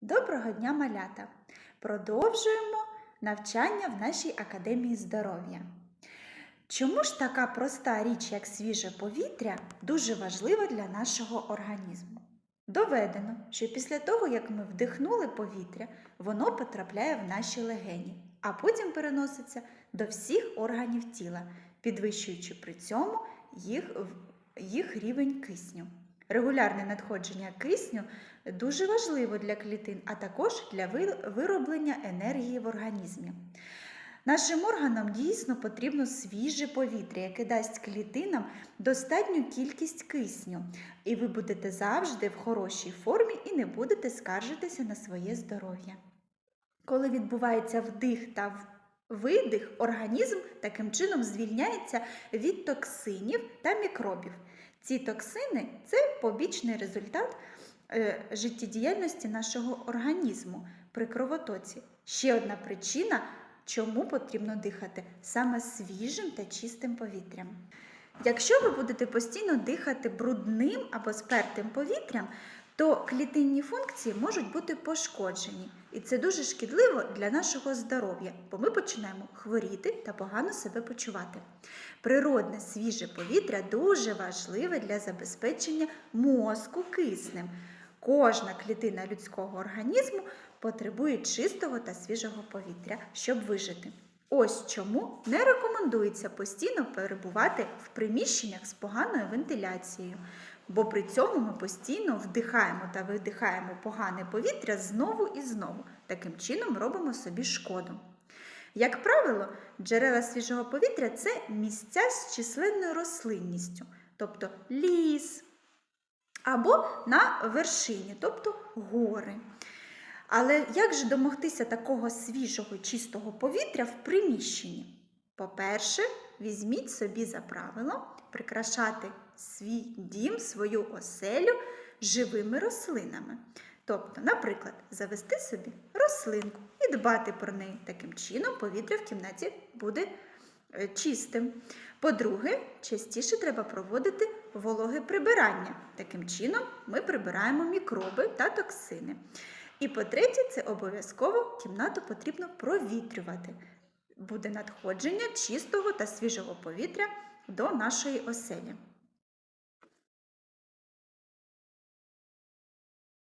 Доброго дня, малята! Продовжуємо навчання в нашій академії здоров'я. Чому ж така проста річ, як свіже повітря, дуже важлива для нашого організму? Доведено, що після того, як ми вдихнули повітря, воно потрапляє в наші легені, а потім переноситься до всіх органів тіла, підвищуючи при цьому їх, їх рівень кисню. Регулярне надходження кисню дуже важливо для клітин, а також для вироблення енергії в організмі. Нашим органам дійсно потрібно свіже повітря, яке дасть клітинам достатню кількість кисню, і ви будете завжди в хорошій формі і не будете скаржитися на своє здоров'я. Коли відбувається вдих та видих, організм таким чином звільняється від токсинів та мікробів. Ці токсини це побічний результат е, життєдіяльності нашого організму при кровотоці. Ще одна причина, чому потрібно дихати саме свіжим та чистим повітрям. Якщо ви будете постійно дихати брудним або спертим повітрям, то клітинні функції можуть бути пошкоджені, і це дуже шкідливо для нашого здоров'я, бо ми починаємо хворіти та погано себе почувати. Природне свіже повітря дуже важливе для забезпечення мозку киснем. Кожна клітина людського організму потребує чистого та свіжого повітря, щоб вижити. Ось чому не рекомендується постійно перебувати в приміщеннях з поганою вентиляцією, бо при цьому ми постійно вдихаємо та видихаємо погане повітря знову і знову. Таким чином робимо собі шкоду. Як правило, джерела свіжого повітря це місця з численною рослинністю, тобто ліс або на вершині, тобто гори. Але як же домогтися такого свіжого чистого повітря в приміщенні? По-перше, візьміть собі за правило прикрашати свій дім, свою оселю живими рослинами. Тобто, наприклад, завести собі рослинку і дбати про неї. Таким чином повітря в кімнаті буде е, чистим. По-друге, частіше треба проводити вологе прибирання. Таким чином ми прибираємо мікроби та токсини. І по-третє, це обов'язково кімнату потрібно провітрювати. Буде надходження чистого та свіжого повітря до нашої оселі.